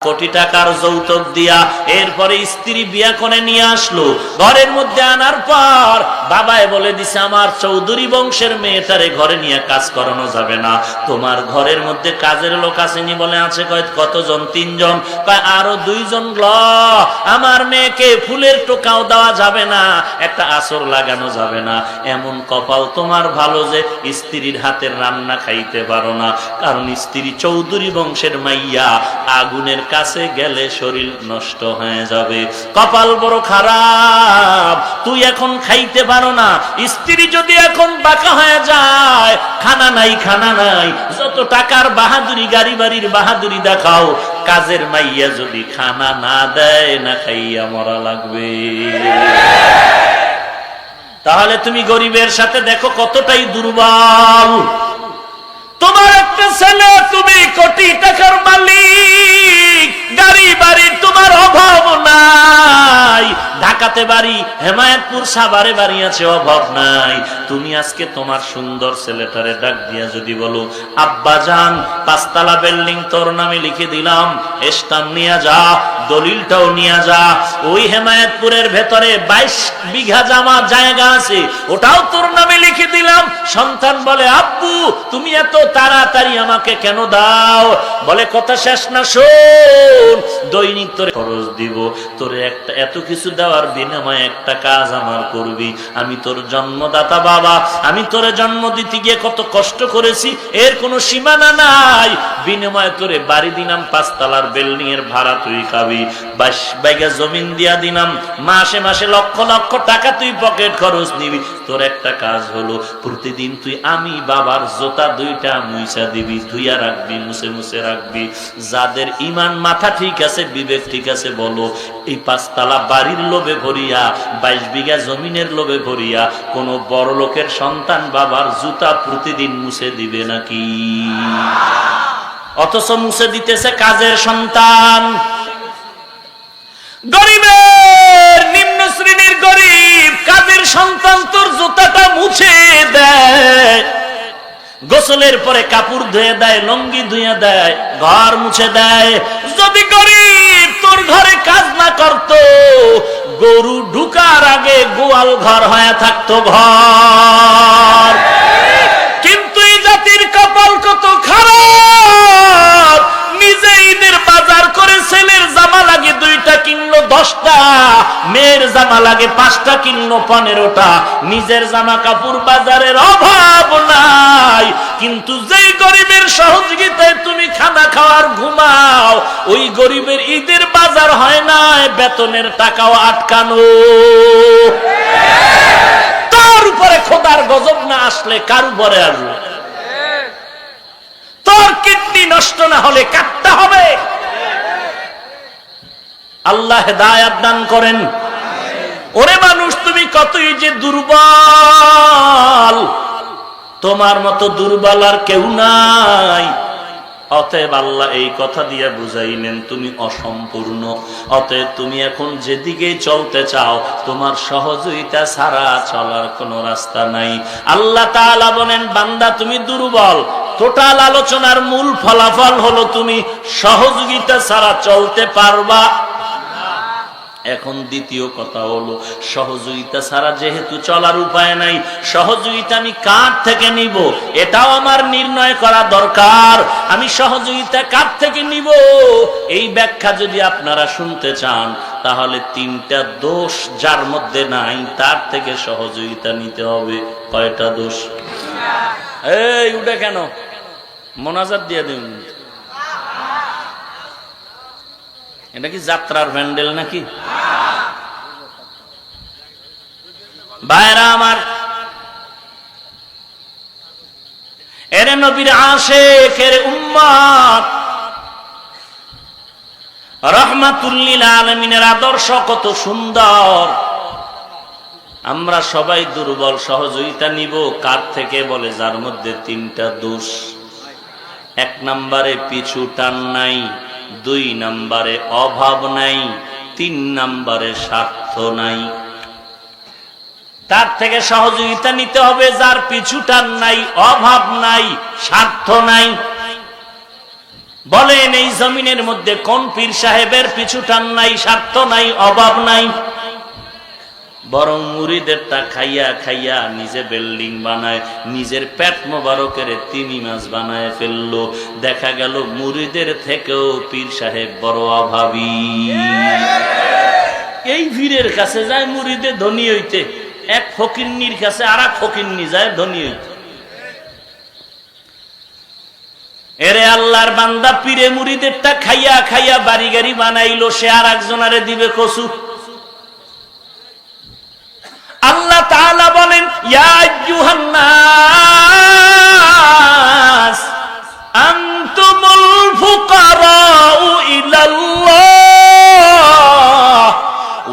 কোটি টাকার যৌতুক দিয়া এরপরে স্ত্রী বিয়া করে নিয়ে আসলো। ঘরের মধ্যে আনার পর বাবায় বলে দিছে, আমার চৌধুরী বংশের মেয়েটারে ঘরে নিয়ে কাজ করানো যাবে না। তোমার ঘরের মধ্যে কাজের লোক আসেনি বলে আছে কয় কতজন? তিনজন। কয়, আরও দুইজন ল। আমার মেয়েকে ফুলের টোকাও দেওয়া যাবে না, একটা আসর লাগানো যাবে না। এমন কপাল তোমার ভালো যে স্ত্রীর হাতের রান্না খাইতে পারো না। কারণ স্ত্রী চৌধুরী বংশের মাইয়া, আগুনের কাছে গেলে শরীর নষ্ট হয়ে যাবে। কপাল বড় খারাপ। তুই এখন খাইতে পারো না। স্ত্রী যদি এখন বাঁকা হয়ে যায়, খানা নাই খানা নাই। যত টাকার বাহাদুরি, গাড়ি বাড়ির বাহাদুরি দেখাও, কাজের মাইয়া যদি খানা না দেয়, না খাইয়া মরা লাগবে। তাহলে তুমি গরিবের সাথে দেখো কতটাই দুর্বল তোমার একটা ছেলে তুমি কোটি টাকার মালিক গাড়ি বাড়ির তোমার অভাব নাই। ঢাকাতে বাড়ি, হেমায়তপুর সাভারে বাড়ি আছে অভাব নাই। তুমি আজকে তোমার সুন্দর ছেলেটারে ডাক দিয়া যদি বলো, আব্বা যান, পাঁচতলা বিল্ডিং তোর নামে লিখে দিলাম, এস্টাম নিয়ে যা, দলিলটাও নিয়ে যা। ওই হেমায়তপুরের ভেতরে বাইশ বিঘা জামা জায়গা আছে, ওটাও তোর নামে লিখে দিলাম। সন্তান বলে, আব্বু, তুমি এত তাড়াতাড়ি আমাকে কেন দাও? বলে, কথা শেষ না, শোন, দৈনিক তোরে খরচ দিব, তোরে একটা এত কিছু দেওয়ার বিনিময়ে একটা কাজ আমার করবি। আমি তোর জন্মদাতা বাবা, আমি তোরে জন্ম দিতে গিয়ে কত কষ্ট করেছি, এর কোনো সীমানা নাই। বিনিময়ে তোরে বাড়ি দিলাম, পাঁচতলার বিল্ডিং এর ভাড়া তুই খাবি। বাইশ বাইগা জমিন দিয়া দিলাম, মাসে মাসে লক্ষ লক্ষ টাকা তুই পকেট খরচ নিবি। তোর একটা কাজ হলো, প্রতিদিন তুই আমি বাবার জোতা দুইটা মুইসা দিবি, ধুইয়া রাখবি, মুছে মুছে রাখবি। যাদের ইমান মাথা ঠিক আছে, বিবেক ঠিক আছে, বলো এই পাঁচতলা বাড়ির লোভে ভরিয়া, বাইশ বিঘা জমিনের লোভে ভরিয়া, কোন বড় লোকের সন্তান বাবার জুতা প্রতিদিন মুছে দিবে নাকি? অথচ মুছে দিতেছে কাজের সন্তান। গরিবের, নিম্ন শ্রেণির গরিব, কাজের সন্তান তোর জুতাটা মুছে দেয়। গোসলের পরে কাপড় ধুয়ে দেয়, লঙ্গি ধুয়ে দেয়, ঘর মুছে দেয়। যদি গরিব তোর ঘরে কাজ না করত। গরু ঢুকার আগে গোয়াল ঘর হয়ে থাকতো ঘর। কিন্তু এই জাতির কপাল কত খারাপ। নিজে ঈদের বাজার করে ছেলের জামা লাগে দুইটা কিনলো দশটা। জামা লাগে পাঁচটা কিনলো পনেরোটা। নিজের জামা কাপড় বাজারের অভাব নাই। কিন্তু যেই গরিবের সহযোগিতায় তুমি খানা খাওয়ার ঘুমাও, ওই গরিবের ঈদের বাজার হয় না বেতনের টাকাও আটকানো। তার উপরে খোদার গজব না আসলে, কার উপরে আসবে? তোর কিডনি নষ্ট না হলে কাটতে হবে। আল্লাহ হেদায়াত দান করেন। ওরে মানুষ, তুমি কতই যে দুর্বল। তোমার মতো দুর্বল আর কেউ নাই। অতএব আল্লাহ এই কথা দিয়ে বুঝাইলেন, তুমি অসম্পূর্ণ। অতএব তুমি এখন যেদিকে চলতে চাও, তোমার সহযোগিতা ছাড়া চলার কোনো রাস্তা নাই। আল্লাহ তাআলা বলেন, বান্দা, তুমি দুর্বল। টোটাল আলোচনার মূল ফলাফল হলো তুমি সহযোগিতা ছাড়া চলতে পারবা। এখন দ্বিতীয় কথা হলো, সহযোগিতা ছাড়া যেহেতু চলার উপায় নাই, সহযোগিতা আমি কার থেকে নিব? এটাও আমার নির্ণয় করা দরকার। আমি সহযোগিতা কার থেকে নিব? এই ব্যাখ্যা যদি আপনারা শুনতে চান, তাহলে তিনটা দোষ যার মধ্যে নাই, তার থেকে সহযোগিতা নিতে হবে। কয়টা দোষ? এই, উঠে কেন? মোনাজাত দিয়ে দিন। এটা কি যাত্রার প্যান্ডেল নাকি? ভাইরা আমার, এরে নবীর আশেখ এর উম্মত রহমাতুল্লিল আলমিনের আদর্শ কত সুন্দর। আমরা সবাই দুর্বল, সহযোগিতা নিব, কার থেকে বলে যার মধ্যে তিনটা দোষ। এক নম্বরে পিছু টান নাই। দুই নম্বরে অভাব নাই, তিন নম্বরে স্বার্থ নাই। তার থেকে সহযোগিতা নিতে হবে, যার পিছুটার নাই, অভাব নাই, স্বার্থ নাই। বলেন, এই জমিনের মধ্যে কোন পীর সাহেবের পিছু টান নাই, স্বার্থ নাই, অভাব নাই। বরং মুড়িদেরটা খাইয়া খাইয়া নিজে বিল্ডিং বানায়, নিজের পেট মোবারকের তিমি মাছ বানায় ফেলল। দেখা গেল মুড়িদের থেকেও পীর সাহেব বড় অভাবী। এই ভিড়ের কাছে যায় মুড়িদে ধনী হইতে, এক ফকিন্নির কাছে আর এক ফকিন্নি যায় ধনী হইতে। এরে আল্লাহর বান্দা, পীরে মুড়িদেরটা খাইয়া খাইয়া বাড়ি গাড়ি বানাইলো, সে আর একজনারে দিবে কসু। আল্লাহ তাআলা বলেন ইয়া আইয়ুহান নাস আনতুমুল ফুকারাউ ইলাল্লাহ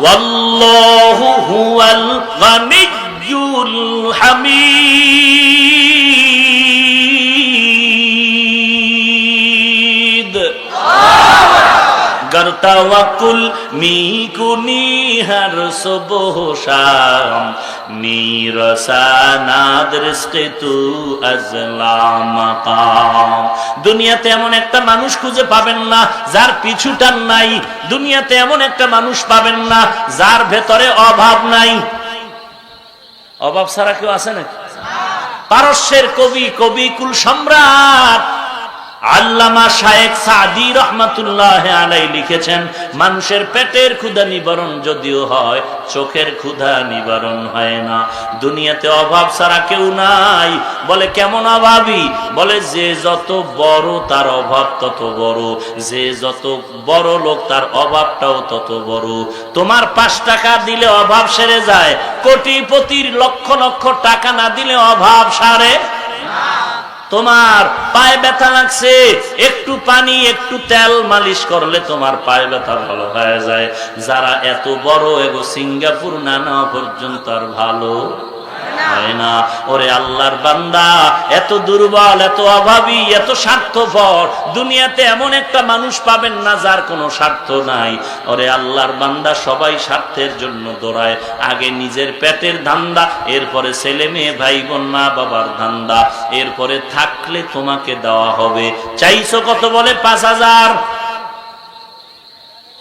ওয়াল্লাহু হুয়াল গানিয়্যুল فيها الصبح আজলাম দুনিয়াতে এমন একটা মানুষ খুঁজে পাবেন না, যার পিছুটান নাই। দুনিয়াতে এমন একটা মানুষ পাবেন না, যার ভেতরে অভাব নাই। অভাব ছাড়া কেউ আছে নাকি? পারস্যের কবি কবি কুল সম্রাট আল্লামা শায়েখ সাদি রহমাতুল্লাহ আলাই লিখেছেন, মানুষের পেটের ক্ষুধা নিবারণ যদিও হয়, চোখের ক্ষুধা নিবারণ হয় না। দুনিয়াতে অভাব ছাড়া কেউ নাই। বলে, কেমন অভাবী? বলে, যে যত বড় তার অভাব তত বড়, যে যত বড় লোক তার অভাবটাও তত বড়। তোমার পাঁচ টাকা দিলে অভাব সেরে যায়, কোটিপতির লক্ষ লক্ষ টাকা না দিলে অভাব সারে তোমার পায়ে ব্যথা লাগছে, একটু পানি, একটু তেল মালিশ করলে তোমার পায়ে ব্যথা ভালো হয়ে যায়। যারা এত বড় এগো সিঙ্গাপুর নানা পর্যন্ত আর ভালো ওরে আল্লাহর বান্দা, এত দুর্বল, এত অভাবী, এত স্বার্থপর, দুনিয়াতে এমন একটা মানুষ পাবেন না যার কোনো স্বার্থ নাই। ওরে আল্লাহর বান্দা, সবাই স্বার্থের জন্য দৌড়ায়। আগে নিজের পেটের ধান্দা, এরপরে ছেলে মেয়ে ভাই বোন মা বাবার ধান্দা। এরপরে থাকলে তোমাকে দেওয়া হবে। চাইছো কত বলে? পাঁচ হাজার।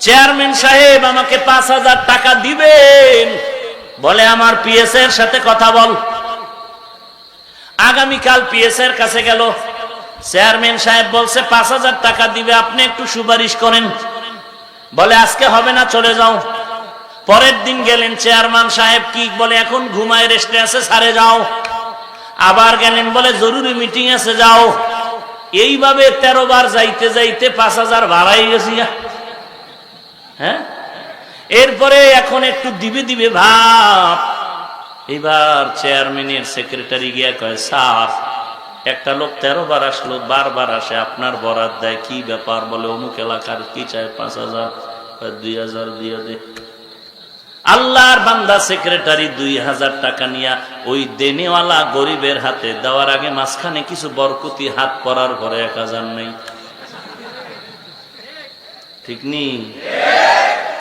চেয়ারম্যান সাহেব, আমাকে পাঁচ হাজার টাকা দিবেন। বলে, আমার পিএস এর সাথে কথা বল। আগামীকাল পিএস এর কাছে গেল। চেয়ারম্যান সাহেব বলছে, পাঁচ হাজার টাকা দিবে, আপনি একটু সুপারিশ করেন। বলে, আজকে হবে না, চলে যাও। পরের দিন গেলেন চেয়ারম্যান সাহেব, কি বলে, এখন ঘুমায়, রেস্টে আছে, সারে যাও। আবার গেলেন, বলে, জরুরি মিটিং আছে, যাও। এইভাবে তেরো বার যাইতে যাইতে পাঁচ হাজার ভাড়াই গেছি। হ্যাঁ? এরপরে এখন একটু দিবে দিবে ভাব। এবার চেয়ারম্যানের সেক্রেটারি গিয়া কয় সাফ একটা লোক তেরো বার আসলো, বারবার আসে, আপনার বরাদ দেয়, কি ব্যাপার? বলে, অমুক এলাকার কি চায় পাঁচ হাজার দুই হাজার দিয়ে দে। আল্লাহর বান্দা সেক্রেটারি দুই হাজার টাকা নিয়া ওই দেনেওয়ালা গরিবের হাতে দেওয়ার আগে মাঝখানে কিছু বরকতি হাত পরার পরে এক হাজার নেই। ঠিক নেই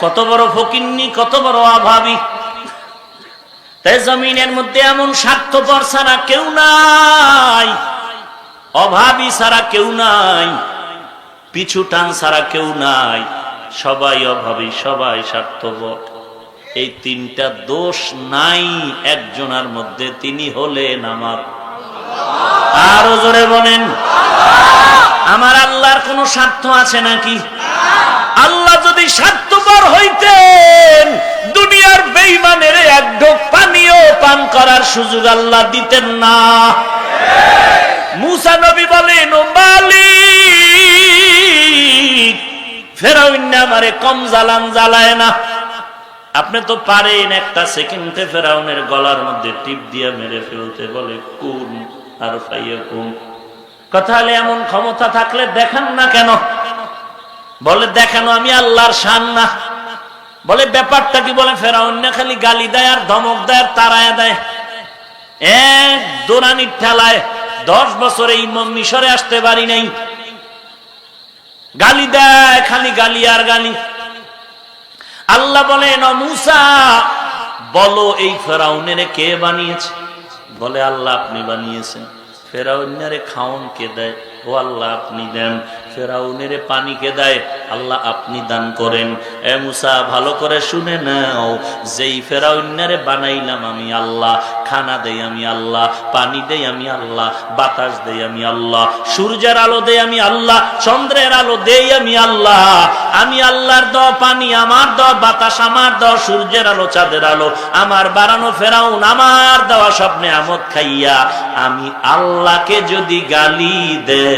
কত বড় ফকিন্নি, কত বড় অভাবী। তাই জমিনের মধ্যে এমন স্বার্থপর ছাড়া কেউ নাই, অভাবী ছাড়া কেউ নাই পিছু টান ছাড়া কেউ নাই, সবাই অভাবী, সবাই স্বার্থপর। এই তিনটা দোষ নাই একজনের মধ্যে, তিনি হলেন আমার। আরও জোরে বলেন, আমার আল্লাহর কোনো স্বার্থ আছে নাকি? আল্লাহ যদি স্বার্থপর হইতেন, দুনিয়ার বেইমানের এক ঢোক পানিও পান করার সুযোগ আল্লাহ দিতেন না। মুসা নবী বলেন, ও মালিক, ফেরাউন আমারে কম জ্বালান জ্বালায় না। আপনি তো পারেন একটা সেকেন্ডে ফেরাউনের গলার মধ্যে টিপ দিয়ে মেরে ফেলতে বলে, কোন আর পাইয়া কোন কথা হলে এমন ক্ষমতা থাকলে দেখান না কেন? বলে, দেখানো আমি আল্লাহর শান বলে, ব্যাপারটা কি? বলে, ফেরাউন না খালি গালি দেয় আর ধমক দেয় আর তারায় দেয়। এক দোরানির ঠেলায় দশ বছরে মিশরে আসতে পারি নাই। গালি দেয়, খালি গালি আর গালি। আল্লাহ বলেন মুসা, বলো এই ফেরাউনের কে বানিয়েছে? বলে, আল্লাহ আপনি বানিয়েছেন। ফেরাউন্নারে খাওন কে দেয়? ও আল্লাহ আপনি দেন। ফেরাউনের পানি কে দেয়? আল্লাহ আপনি দান করেন। এ মুসা, ভালো করে শুনে নাও। যেই ফেরাউন্নারে বানাইলাম আমি আল্লাহ, খানা দেই আমি আল্লাহ, পানি দেই আমি আল্লাহ, বাতাস দেই আমি আল্লাহ, সূর্যের আলো দেই আমি আল্লাহ, চন্দ্রের আলো দেই আমি আল্লাহ। আমি আল্লাহর দ পানি, আমার দ বাতাস, আমার দ সূর্যের আলো, চাঁদের আলো। আমার বাড়ানো ফেরাউন, আমার দেওয়া স্বপ্নে আমদ খাইয়া আমি আল্লাহকে যদি গালি দে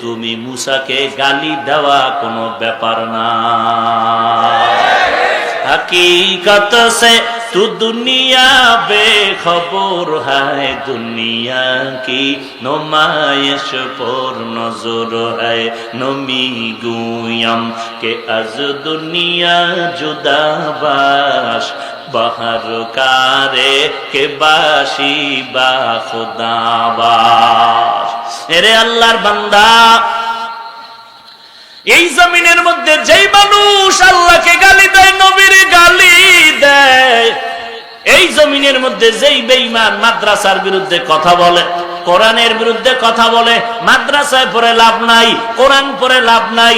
তুমি মুসাকে গালি দেওয়া কোনো ব্যাপার না हकीकत से तू दुनिया बेखबर है दुनिया की नुमाइश पर नजर है नमी गुयम के अज दुनिया जुदा বাহার কারে কে বাসি বা খোদাবাস এরে আল্লাহর বান্দা, এই জমিনের মধ্যে যেই মানুষ আল্লাহকে গালি দেয়, নবীর গালি দেয়, এই জমিনের মধ্যে যেই বেইমান মাদ্রাসার বিরুদ্ধে কথা বলে, কোরআনের বিরুদ্ধে কথা বলে, মাদ্রাসায় পরে লাভ নাই, কোরআন পরে লাভ নাই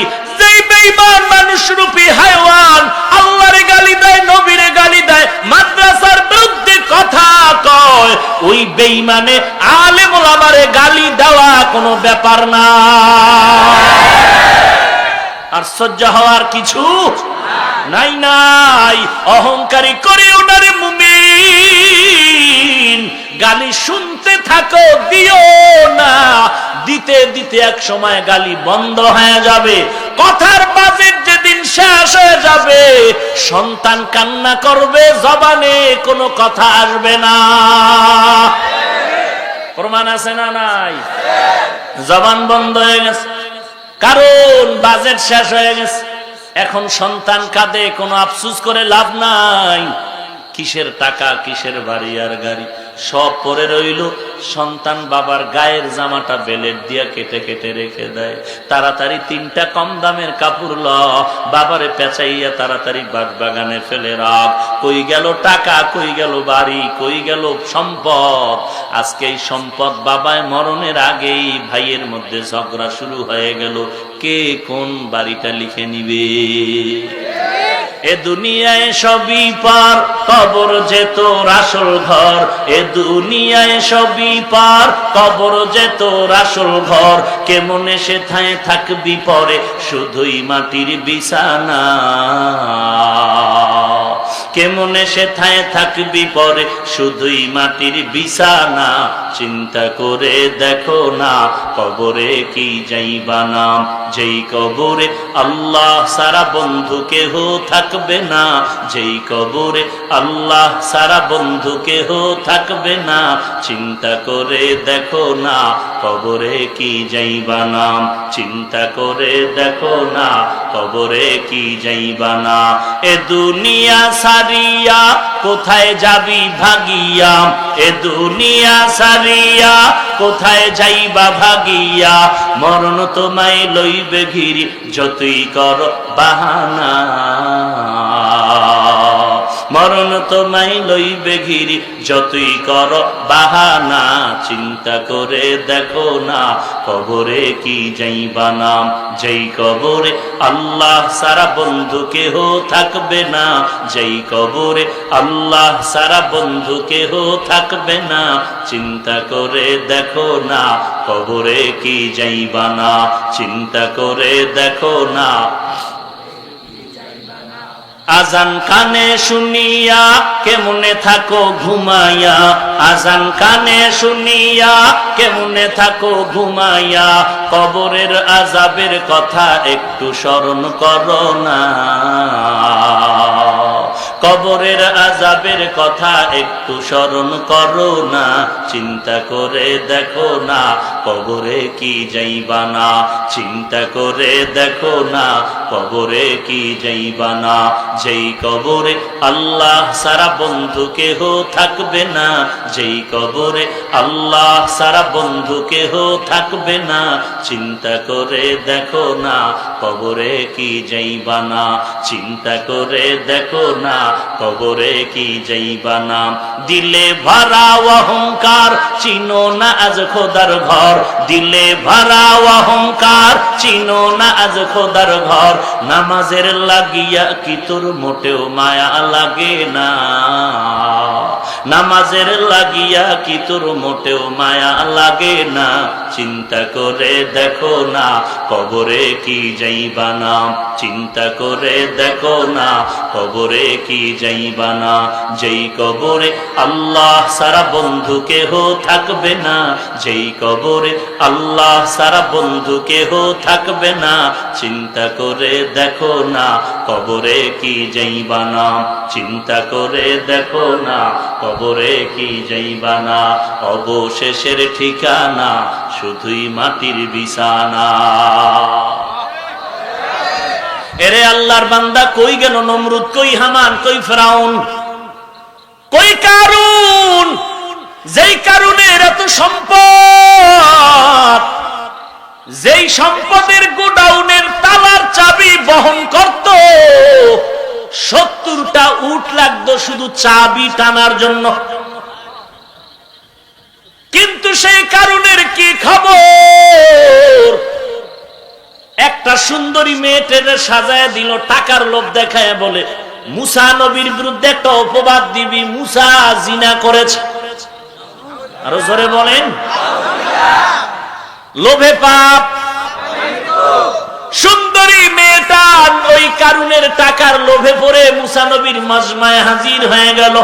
বেঈমান মানুষ রূপী হায়ওয়ান, আল্লাহর গালি দেয়, নবীর গালি দেয়, মাদ্রাসার বিরুদ্ধে কথা কয়। ওই বেঈমানে আলেম ওলামারে গালি দেওয়া কোনো ব্যাপার না। আর সহ্য হওয়ার কিছু নাই নাই। অহংকারী করে ওনারে মুমিন। গালি শুনতে থাকো, দিও না। দিতে দিতে এক সময় গালি বন্ধ হয়ে যাবে। কথার বাজেট যেদিন শেষ হয়ে যাবে, সন্তান কান্না করবে, জবানে কোনো কথা আসবে না। প্রমাণ আছে না নাই? জবান বন্ধ হয়ে গেছে। কারণ বাজেট শেষ হয়ে গেছে। এখন সন্তান কাঁদে, কোনো আফসুস করে লাভ নাই। কিসের টাকা, কিসের বাড়ি আর গাড়ি? সব পরে রইল সন্তান বাবার গায়ের জামাটা বেলেট দিয়ে কেটে কেটে রেখে দেয়। তাড়াতাড়ি তিনটা কম দামের কাপড় ল। বাবারে পেঁচাইয়া তাড়াতাড়ি বাগ বাগানে ফেলে রাখ। কই গেল টাকা, কই গেল বাড়ি, কই গেল সম্পদ? আজকে এই সম্পদ বাবায় মরণের আগেই ভাইয়ের মধ্যে ঝগড়া শুরু হয়ে গেল। কে কোন বাড়িটা লিখে নিবে? এ দুনিয়ায় সবই পার, কবর যে তোর আসল ঘর। এ দুনিয়ায় সবই পার, কবর যে তোর আসল ঘর। কেমন সে থায় থাকবি পরে, শুধুই মাটির বিছানা। কেমন থাকবি পরে, শুধুই মাটির বিছানা। চিন্তা করে দেখো না, কবরে কি যাইবা নাম। যেই কবরে আল্লাহ সারা বন্ধু কেহ থাকবে না, যেই কবরে আল্লাহ সারা বন্ধু কেহ থাকবে না, চিন্তা করে দেখো না কবরে কি যাইবা নাম, চিন্তা করে দেখো না কবরে কি যাইবা না এ দুনিয়া সারিয়া কোথায় যাবি ভাগিয়া এ দুনিয়া সারিয়া কোথায় যাইবা ভাগিয়া? মরণ তোমায় লইবে ঘিরি যতই কর বাহানা। মরণ তোমায় লইবে ঘিরি। যতই কর বাহানা, চিন্তা করে দেখো না, কবরে কি যাইবা নাম? যেই কবরে আল্লাহ সারা বন্ধু কেহ থাকবে না, যেই কবরে আল্লাহ সারা বন্ধু কেহ থাকবে না, চিন্তা করে দেখো না, কবরে কি যাইবা না? চিন্তা করে দেখো না। আজান কানে শুনিয়া কেমনে থাকো ঘুমাইয়া? আজান কানে শুনিয়া কেমনে থাকো ঘুমাইয়া? কবরের আজাবের কথা একটু স্মরণ করো না। কবরের আজাবের কথা একটু স্মরণ করো না, চিন্তা করে দেখো না, কবরে কি যাইবা না, চিন্তা করে দেখো না, কবরে কি যাইবা না, যেই কবরে আল্লাহ সারা বন্ধু কেহ থাকবে না, যেই কবরে আল্লাহ সারা বন্ধু কেহ থাকবে না, চিন্তা করে দেখো না, কবরে কি যাইবা না, চিন্তা করে দেখো না কবরে কি যাইবা না দিলে ভরা অহংকার, চিনো না আজ খোদার ঘর। দিলে ভরা অহংকার, চিনো না আজ খোদার ঘর। নামাজের লাগিয়া কি তোর মোটেও মায়া লাগে না? নামাজের লাগিয়া কি তোর মোটেও মায়া লাগে না? চিন্তা করে দেখো না, কবরে কি যাইবা না চিন্তা করে দেখো না, কবরে কি যাইবা না যেই কবরে আল্লাহ সারা বন্ধু কেহ থাকবে না যেই কবরে আল্লাহ সারা বন্ধু কেহ থাকবে না চিন্তা করে দেখো না কবরে কি যাইবা না চিন্তা করে দেখো না কবরে কি যাইবা না অবশেষের ঠিকানা শুধুই মাটির বিছানা। এরে আল্লাহর বান্দা কই গেল? নমরুদ কই, হামান কই, ফেরাউন? কই কারুন? যেই কারণের এত সম্পদ, যেই সম্পদের গোডাউনের তালার চাবি বহন করত, সত্তরটা উঠ লাগতো শুধু চাবি টানার জন্য। কিন্তু সেই কারণের কি খবর? একটা সুন্দরী মেয়েটের সাজায় দিল, টাকার লোভ দেখায় বলে, মুসা নবীর বিরুদ্ধে একটা অপবাদ দিবি, মুসা জিনা করেছে। আরও জোরে বলেন। লোভে পাপ। সুন্দরী মেয়েটা ওই কারুনের টাকার লোভে পড়ে মুসা নবীর মাজমায় হাজির হয়ে গেল।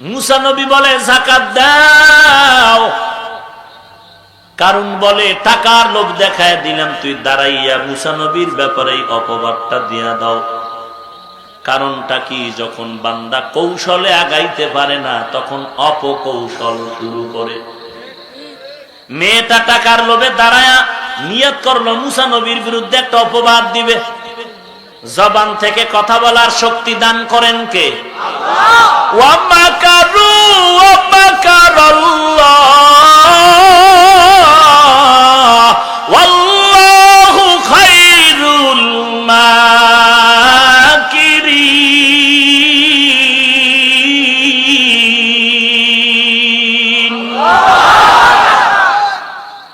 মুসা নবী বলে, জাকাত দাও। কারণ বলে, টাকার লোভ দেখায় দিলাম, তুই দাঁড়াইয়া মুসা নবীর ব্যাপারে অপবাদটা দিয়া দাও। কারণটা কি, যখন বান্দা কৌশলে আগাইতে পারে না, তখন অপকৌশল শুরু করে। মেয়েটা টাকার লোভে দাঁড়ায়া নিয়ত করল, মুসা নবীর বিরুদ্ধে একটা অপবাদ দিবে। জবান থেকে কথা বলার শক্তি দান করেন কে? ওয়ামাকারু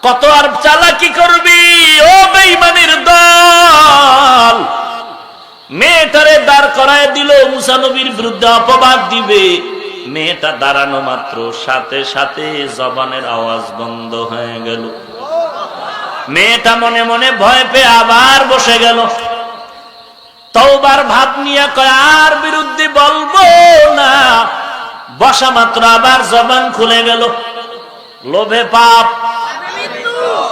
কত আর চালাকি করবি? ও বেঈমানের দল! মেয়েটারে দাঁড় করায় দিল, মুসা নবীর বিরুদ্ধে অপবাদ দিবে। মেয়েটা দাঁড়ানো মাত্র, সাথে সাথে জবানের আওয়াজ বন্ধ হয়ে গেল। মেয়েটা মনে মনে ভয় পেয়ে আবার বসে গেল। তওবার ভাব নিয়ে কয়, আর বিরুদ্ধে বলব না। বসা মাত্র আবার জবান খুলে গেল। লোভে পাপ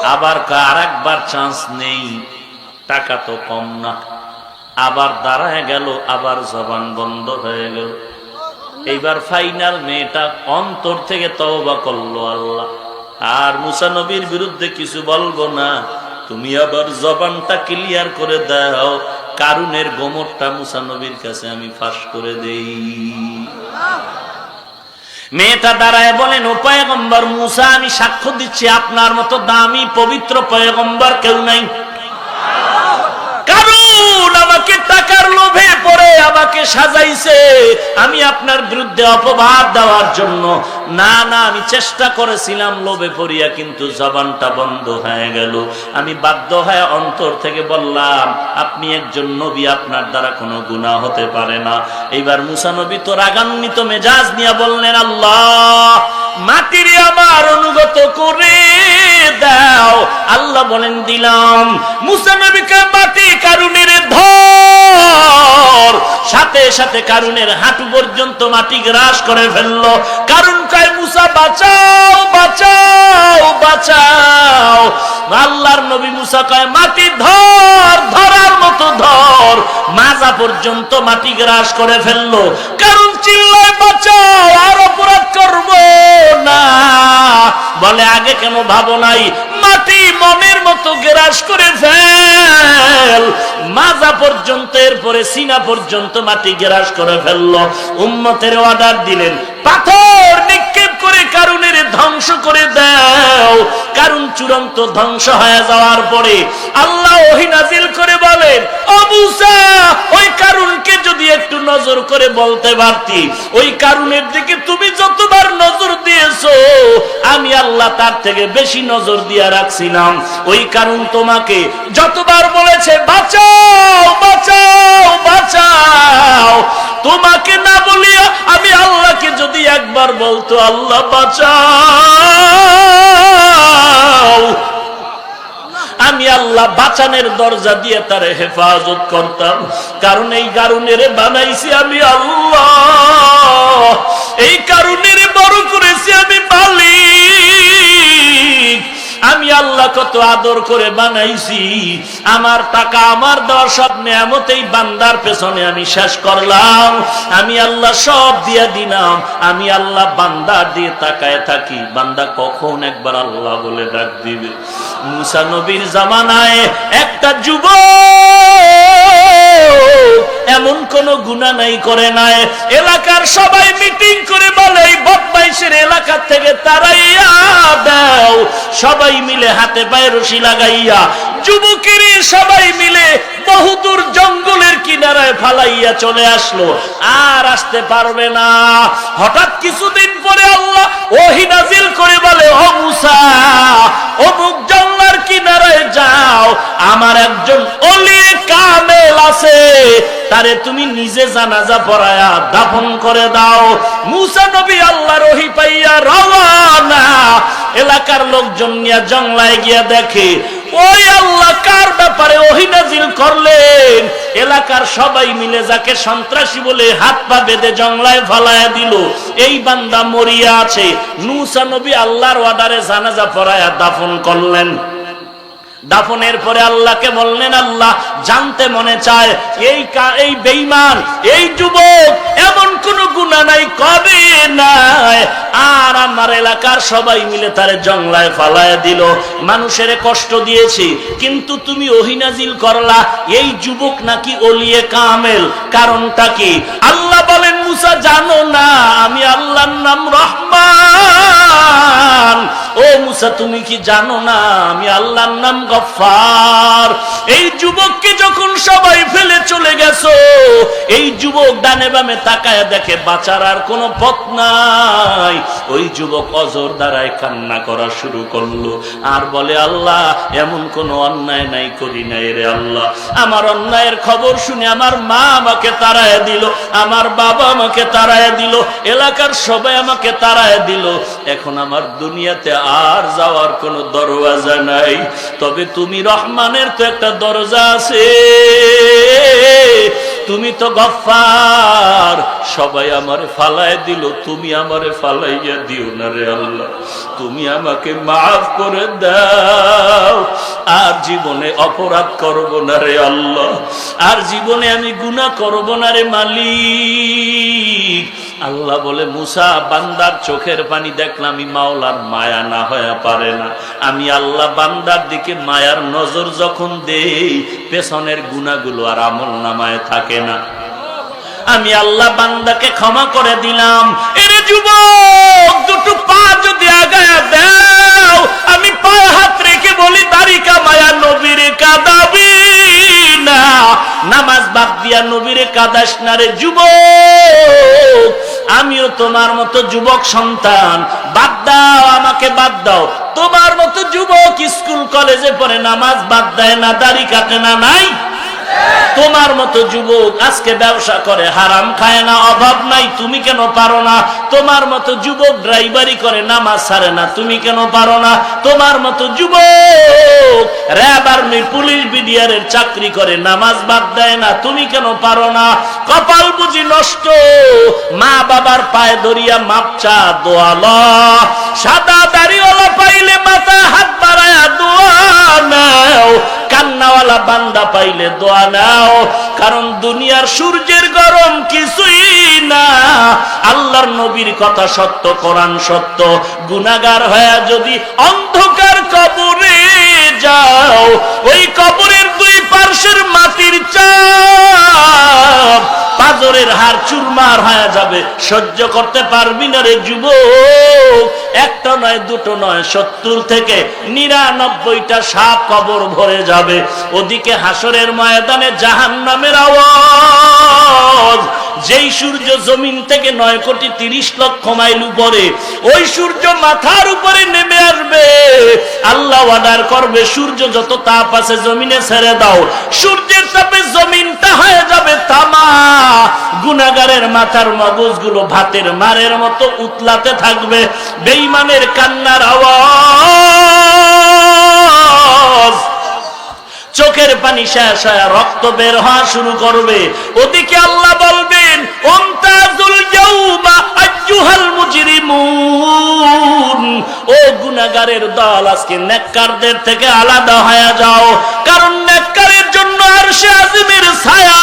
আবার আর একবার চান্স নেই। টাকা তো কম না। আবার দাঁড়ায় গেল, আবার জবান বন্ধ হয়ে গেল। এইবার ফাইনাল মেয়েটা অন্তর থেকে তওবা করল আল্লাহ। আর মুসা নবীর বিরুদ্ধে কিছু বলব না। তুমি আবার জবানটা ক্লিয়ার করে দাও। কারুনের গোমরটা মুসা নবীর কাছে আমি ফাঁস করে দেই। মেয়েটা দাঁড়ায় বলেন, ও পয়গম্বর, মুসা, আমি সাক্ষ্য দিচ্ছি, আপনার মতো দামি, পবিত্র পয়গম্বর কেউ নাই। কারণ আমাকে টাকার লোভে পড়ে আমাকে সাজাইছে। আমি আপনার বিরুদ্ধে অপবাদ দেওয়ার জন্য। না না, আমি চেষ্টা করেছিলাম লোভে পড়িয়া, কিন্তু জবানটা বন্ধ হয়ে গেল। আমি বাধ্য হয়ে অন্তর থেকে বললাম, আপনি একজন নবী, আপনার দ্বারা কোনো গুণা হতে পারে না। এইবার মুসা নবী তো রাগান্বিত মেজাজ নিয়ে বললেন, আল্লাহ মাটির আমার অনুগত করে দাও। আল্লাহ বলেন, দিলাম। মুসা নবীকে মাটি কারুনের ধর। সাথে সাথে কারুনের হাঁটু পর্যন্ত মাটি গ্রাস করে ফেলল। কারণ কয়, মুসা, বাঁচাও বাঁচাও বাঁচাও। আল্লাহর নবী মুসা কয়, মাটি ধর, ধরার মতো ধর। মাজা পর্যন্ত মাটি গ্রাস করে ফেলল। কারণ চিল্লায় বাঁচাও আর অপরাধ করব না। বলে, আগে কেন ভাবো নাই? মাটি মনের মতো গ্রাস করে ফেল। মাজা পর্যন্ত, এরপরে সিনা পর্যন্ত মাটি গ্রাস করে ফেলল। উম্মতের অর্ডার দিলেন, পাথর নিক্ষেপ করে কারণের কারণ চূড়ান্ত ধ্বংস হয়ে যাওয়ার পরে আল্লাহ ওহি নাজিল করে বলেন অবুসা ওই কারুনকে যদি যদি একটু নজর করে বলতে পারতি, ওই কারণের দিকে তুমি যতবার নজর দিয়েছ, আমি আল্লাহ তার থেকে বেশি নজর দিয়া রাখছিলাম। ওই কারণ তোমাকে যতবার বলেছে, বাঁচাও বাঁচাও বাঁচাও। তোমাকে না বলিয়া আমি আল্লাহকে যদি একবার বলতো, আল্লাহ, বাঁচাও। আমি আল্লাহ বাঁচানের দরজা দিয়ে তার হেফাজত করতাম। কারণ এই কারণের বানাইছি আমি আল্লাহ। এই কারণের বড় করেছি আমি আমি আল্লাহ কত আদর করে বানাইছি। আমার টাকা, আমার দেওয়া সব নিয়ামতেই বান্দার পেছনে আমি শেষ করলাম। আমি আল্লাহ সব দিয়া দিলাম। আমি আল্লাহ বান্দার দিয়ে তাকায় থাকি। বান্দা কখন একবার আল্লাহ বলে ডাক দিবে। মুসা নবীর জামানায় একটা যুবক এমন কোন গুণা নাই করে নাই। এলাকার সবাই মিটিং করে বলে বদমাইশের এলাকা থেকে তারাইয়া দাও। সবাই মিলে হাতে পায়ে রশি লাগাইয়া যুবকের সবাই মিলে বহুদূর জঙ্গলের কিনারায় ফালাইয়া চলে আসলো। আর আসতে পারবে না। হঠাৎ কিছুদিন পরে আল্লাহ ওহি নাজিল করে বলে, ও মুসা, অমুক জঙ্গলার কিনারায় যাও। আমার একজন অলিয়ে কামেল আছে। তারে তুমি নিজে জানাজা পড়ায়া দাফন করে দাও। মুসা নবী আল্লাহ রহি পাইয়া রওয়ানা। এলাকার লোকজন নিয়ে জংলায় গিয়া দেখে ওই আল্লাহ কার ব্যাপারে অহিনাজিল করলেন? এলাকার সবাই মিলে যাকে সন্ত্রাসী বলে হাত পা বেঁধে জংলায় ফালায়া দিল। এই বান্দা মরিয়া আছে। নুসানবী আল্লাহর ওয়াদারে জানাজা পড়ায়া দাফন করলেন। দাফনের পরে আল্লাহকে বললেন, আল্লাহ, জানতে মনে চায়, এই এই বেইমান এই যুবক এমন কোন গুণা নাই, কবে নাই? আর আমার এলাকার সবাই মিলে তার জংলায় ফালায় দিল। মানুষের কষ্ট দিয়েছি, কিন্তু তুমি ওহিনাজিল করলা, এই যুবক নাকি অলিয়ে কামেল। কারণটা কি? আল্লাহ বলেন, মুসা, জানো না, আমি আল্লাহর নাম রহমান। ও মুসা, তুমি কি জানো না, আমি আল্লাহর নাম গফার এই যুবককে যখন সবাই ফেলে চলে গেছো, এই যুবক ডানে বামে তাকায় দেখে বাঁচার আর কোনো পথ নাই। ওই যুবক অজর দ্বারায় কান্না করা শুরু করল। আর বলে, আল্লাহ, এমন কোনো অন্যায় নাই করি নাই রে আল্লাহ। আমার অন্যায়ের খবর শুনে আমার মা আমাকে তাড়ায় দিল, আমার বাবা আমাকে তাড়ায় দিল, এলাকার সবাই আমাকে তাড়ায় দিল। এখন আমার দুনিয়াতে আর যাওয়ার কোনো দরওয়াজা নাই। তবে তুমি রহমানের তো একটা দরজা আছে। তুমি তো গফার সবাই আমারে ফালায় দিল, তুমি আমারে ফালাইয়া দিও না রে আল্লাহ। তুমি আমাকে মাফ করে দাও। আর জীবনে অপরাধ করব না রে আল্লাহ। আর জীবনে আমি গুনাহ করব না রে মালিক। আল্লাহ বলে, মুসা, বান্দার চোখের পানি দেখলাম, আমি মাওলার মায়া না হয়ে পারে না। আমি আল্লাহ বান্দার দিকে মায়ার নজর যখন দেই, পেছনের গুণাগুলো আর আমল নামায় থাকে না। আমি আল্লাহ বান্দাকে ক্ষমা করে দিলাম। এরে যুবক, দুটো পা যদি আগায় দাও, আমি পায়ে হাত রেখে বলি দাড়িকা মায়া নবীরে কাদাবি না। নামাজ বাদ দিয়া নবীরে কাদাস না রে আমিও তোমার মতো যুবক সন্তান। বাদ দাও, আমাকে বাদ দাও। তোমার মতো যুবক স্কুল, কলেজে পড়ে নামাজ বাদ দেয় না, দাড়ি কাটে না, নাই? তোমার মতো যুবক আজকে ব্যবসা করে, হারাম খায় না, অভাব নাই, তুমি কেন পারো না? তোমার মতো যুবক ড্রাইভারি করে, নামাজ ছাড়ে না, তুমি কেন পারো না? তোমার মতো যুবক র্যাব আর্মি পুলিশ বিডিআরের চাকরি করে, নামাজ বাদ দেয় না, তুমি কেন পারো না? কপাল বুঝি নষ্ট, মা বাবার পায়ে ধরিয়া মাপচা দোয়াল সাদা দাড়িওয়ালা পাইলে মাথা হাত বাড়ায়া দোয়া নাও, কান্নাওয়ালা বান্দা পাইলে দোয়া নাও। কারণ দুনিয়ার সূর্যের গরম কিছুই না। আল্লাহর নবীর কথা সত্য, কোরআন সত্য। গুনাগার হয়ে যদি অন্ধকার কবরে যাও, ওই কবরের দুই পার্শ্বের মাটির চাপ পাজরের হার চুরমার হয়ে যাবে। সহ্য করতে পারবি না রে যুব একটা নয়, দুটো নয়, সত্তর থেকে নিরানব্বইটা সাপ কবর ভরে যাবে। ওদিকে হাসরের ময়দানে জাহান নামের আওয়াজ। যেই সূর্য জমিন থেকে নয় কোটি তিরিশ লক্ষ মাইল উপরে, ওই সূর্য মাথার উপরে নেমে আসবে। আল্লাহ অর্ডার করবে, সূর্য যত তাপ আছে জমিনে ছেড়ে দাও। সূর্যের তাপে জমিনটা হয়ে যাবে তামা। গুনাগারের মাথার মগজগুলো ভাতের মারের মতো উতলাতে থাকবে। বেইমানের কান্নার আওয়াজ। চোখের পানি শেষ হয় রক্ত বের হওয়া শুরু করবে। ওদিকে আল্লাহ বলবেন ও গুনাগারের দল, আজকে নেককারদের থেকে আলাদা হয়ে যাও। কারণ নেককারের জন্য আরশে আজিমের ছায়া,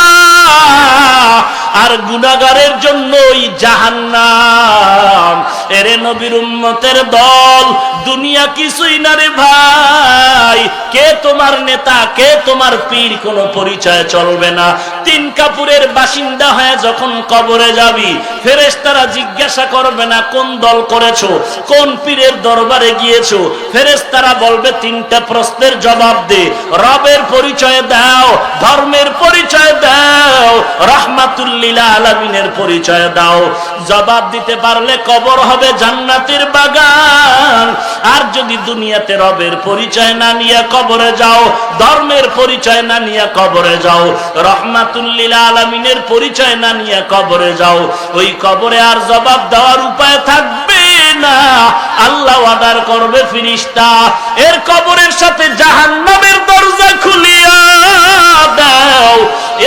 আর গুনাগারের জন্য ওই জাহান্নাম। এরে নবীর উম্মতের দল, দুনিয়া কিছুই না রে ভাই। কে তোমার নেতা, কে তোমার পীর, কোনো পরিচয় চলবে না। তিন কাপুরের বাসিন্দা হয়ে যখন কবরে যাবি, ফেরেশতারা জিজ্ঞাসা করবে না, কোন দল করেছ, কোন পীরের দরবারে গিয়েছো। ফেরেশতারা বলবে, তিনটা প্রশ্নের জবাব দে। রবের পরিচয় দাও, ধর্মের পরিচয় দাও, রহমাতুল্লিল আলামিনের পরিচয় দাও। জবাব দিতে পারলে কবর হবে জান্নাতের বাগান। আর যদি দুনিয়াতে রবের পরিচয় না নিয়ে কবরে যাও, ধর্মের পরিচয় না নিয়ে কবরে যাও রহমাতুল্লিল আলামিনের পরিচয় না নিয়ে কবরে যাও, ওই কবরে আর জবাব দেওয়ার উপায় থাকবে না। আল্লাহ অর্ডার করবে ফিরিস্তা। এর কবরের সাথে জাহান্নামের দরজা খুলিয়া দাও।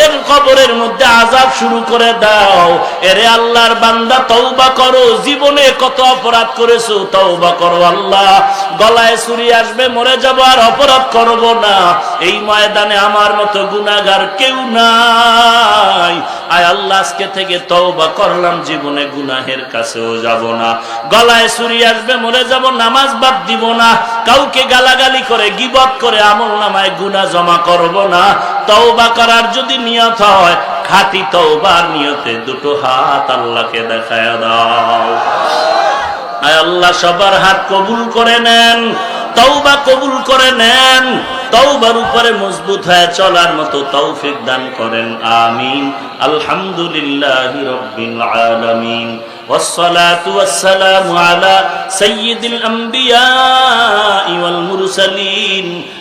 এর কবরের মধ্যে আজাব শুরু করে দাও। এরে আল্লাহর বান্দা, তওবা করো। জীবনে কত অপরাধ করেছ, তওবা করো আল্লাহ। গলায় ছুরি আসবে, মরে যাব আর অপরাধ করব না। এই ময়দানে আমার মতো কেউ নাই। আয় আল্লাহ, আজকে থেকে করলাম, জীবনে গুনাহের কাছেও যাব না। গলায় ছুরি আসবে, মরে যাব, নামাজ বাদ দিব না। কাউকে গালাগালি করে, গিবত করে, আমল নামায় গুনাহ জমা করব না। তওবা করার যদি নিয়ত হয় খাঁটি তওবার নিয়তে দুটো হাত আল্লাহকে দেখায় দাও আয় আল্লাহ সবার হাত কবুল করে নেন তওবা কবুল করে নেন তওবার উপরে মজবুত হয়ে চলার মতো তৌফিক দান করেন আমিন আলহামদুলিল্লাহি রাব্বিল আলামিন والصلاة والسلام على سيد الأنبياء والمرسلين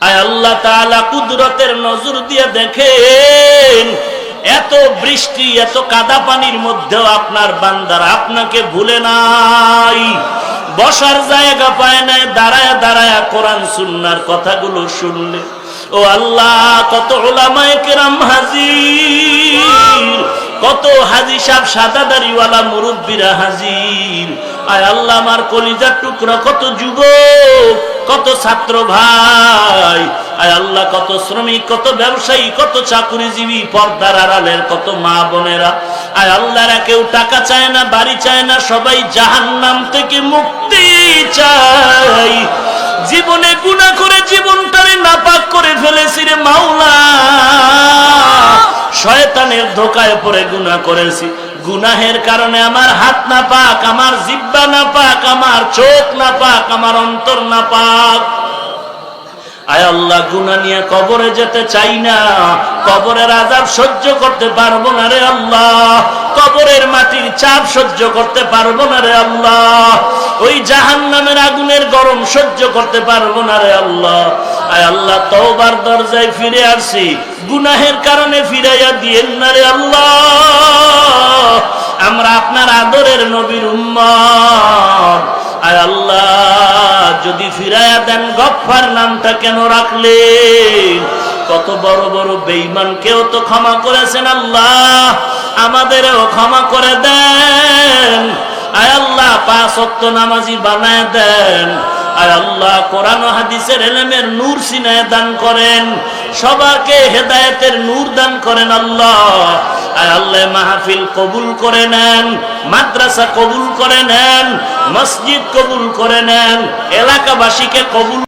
আল্লাহ কুদরতের নজর দিয়ে দেখেন, এত বৃষ্টি, এত কাদা পানির মধ্যেও আপনার বান্দার আপনাকে ভুলে নাই। বসার জায়গা পায় নাই, দাঁড়ায় দাঁড়ায় কোরআন সুন্নার কথাগুলো শুনলে। ও আল্লাহ, কত ওলামায়ে কেরাম হাজির, কত হাজি সাহেব সাদা দাড়িওয়ালা মুরব্বীরা হাজির। আয় আল্লাহ আমার কলিজার টুকরা, কত যুবক, কত ছাত্র ভাই আয় আল্লাহ কত শ্রমিক, কত ব্যবসায়ী, কত চাকুরিজীবী, পর্দার আড়ালের কত মা বোনেরা। আয় আল্লাহরা কেউ টাকা চায় না, বাড়ি চায় না, সবাই জাহান্নাম থেকে মুক্তি চাই জীবনে গুণা করে জীবনটারে নাপাক করে ফেলেছি রে মাওলা। শয়তানের ধোকায় পড়ে গুণা করেছি। গুনাহের কারণে আমার হাত না পাক আমার জিব্বা না পাক আমার চোখ না পাক আমার অন্তর না পাক আয় আল্লাহ গুনা নিয়ে কবরে যেতে চাই না। কবরের আজাব সহ্য করতে পারব না রে আল্লাহ। কবরের মাটির চাপ সহ্য করতে পারব না রে আল্লাহ। ওই জাহান নামের আগুনের গরম সহ্য করতে পারব না রে আল্লাহ। আয় আল্লাহ, তওবার দরজায় ফিরে আসছি গুনাহের কারণে ফিরাইয়া দিয়েন না রে আল্লাহ। আমরা আপনার আদরের নবীর উম্মত। আয় আল্লাহ, যদি ফিরাইয়া দেন গফার নামটা কেন রাখলে? কত বড় বড় বেইমান বেঈমানকেও তো ক্ষমা করেছেন আল্লাহ, আমাদেরও ক্ষমা করে দেন। আয় আল্লাহ পা সত্য নামাজি বানায় দেন। আয় আল্লাহ কোরআন হাদিসের এলেমের নূর সিনায় দান করেন। সবাকে হেদায়েতের নূর দান করেন আল্লাহ। আয় আল্লাহ মাহফিল কবুল করে নেন, মাদ্রাসা কবুল করে নেন, মসজিদ কবুল করে নেন, এলাকাবাসীকে কবুল